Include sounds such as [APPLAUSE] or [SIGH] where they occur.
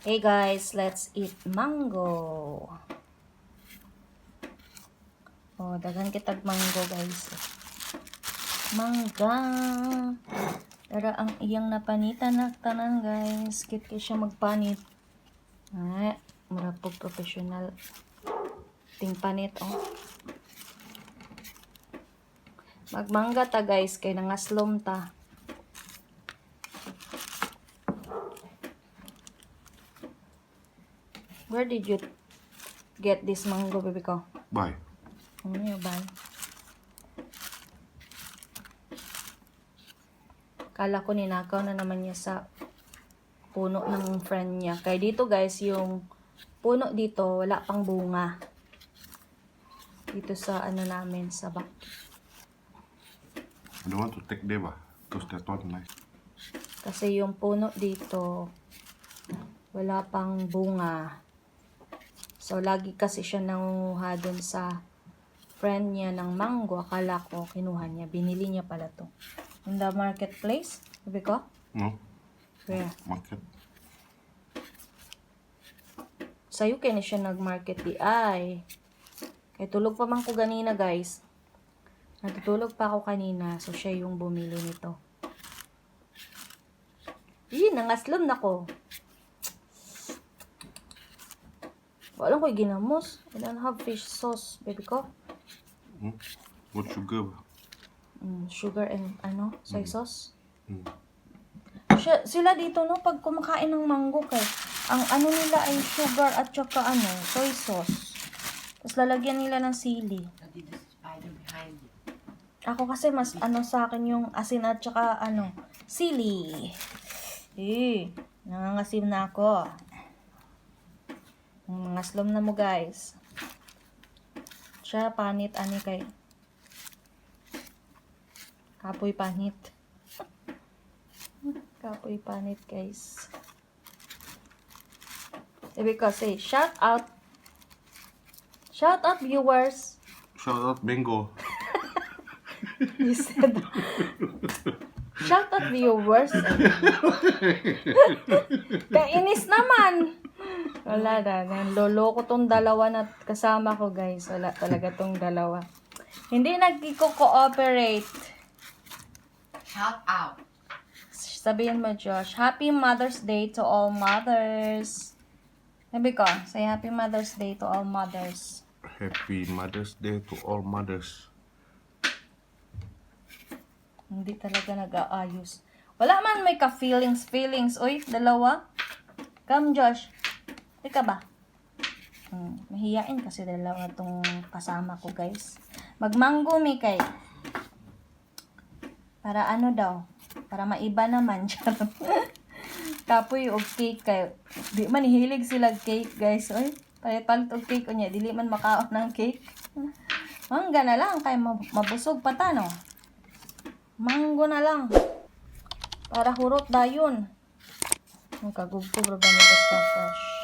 Hey guys, let's eat mango. Oh, daghan kitag mango guys. Mangga. Tara ang iyang napanitan na tanan guys. Kit kay siya magpanit. Ay, mura po professional. Ting panit oh. Magmangga ta guys kay nangaslom ta. Where did you get this mango, baby ko? Bye. Ano yung ba? Kala ko ninakaw na naman niya sa puno ng friend niya. Kaya dito guys, yung puno dito, wala pang bunga. Dito sa ano namin, sa back. I don't want to take ah. Because that one nice. Kasi yung puno dito, wala pang bunga. So, lagi kasi siya nangunguha dun sa friend niya ng mango. Akala ko, kinuha niya. Binili niya pala to. In the marketplace? Sabi ko? No? Where? Market. Sa'yo kaya na siya nag-market di ay. Kaya tulog pa man ko ganina guys. Natutulog pa ako kanina. So, siya yung bumili nito. Ih, nangaslom na ko. Wala ko ginamos. I don't have fish sauce, baby ko. Hmm? What sugar, ba? Mm, sugar and ano, soy sauce. Hmm. Siya, sila dito no, pag kumakain ng mango kay, ang ano nila ay sugar at saka ano, soy sauce. Tapos lalagyan nila ng sili. Daddy, the spider behind you. Ako kasi mas ano sa akin yung asin at saka ano, sili. Eh, nangangasim na ako. Mga slom na mo guys. Siya panit ani kay Kapoy panit. Kapoy panit guys. Sabi ko say, shout out. Shout out viewers. Shout out Bingo. [LAUGHS] You said, shout out viewers. [LAUGHS] Kainis naman. Wala na. Nanloloko tong dalawa na kasama ko, guys. Wala talaga tong dalawa. Hindi nagkiko-cooperate. Shout out. Sabihin mo, Josh, Happy Mother's Day to all mothers. Sabi ko, say Happy Mother's Day to all mothers. Happy Mother's Day to all mothers. Hindi talaga nag-aayos. Wala man may ka-feelings, feelings. Uy, dalawa. Come, Josh. Ika ba? Hmm, mahiyain kasi dalawa tong kasama ko, guys. Magmango mi kay. Para ano daw? Para maiba naman. [LAUGHS] Kapoy og cake kay. Di man hilig sila cake, guys. Uy, palit-palit og cake unya. Dili man makaon ng cake. Mangga na lang kay mab- mabusog pa ta, no? Mango na lang. Para hurot dayon. Ang kagugpo bro ba basta fresh.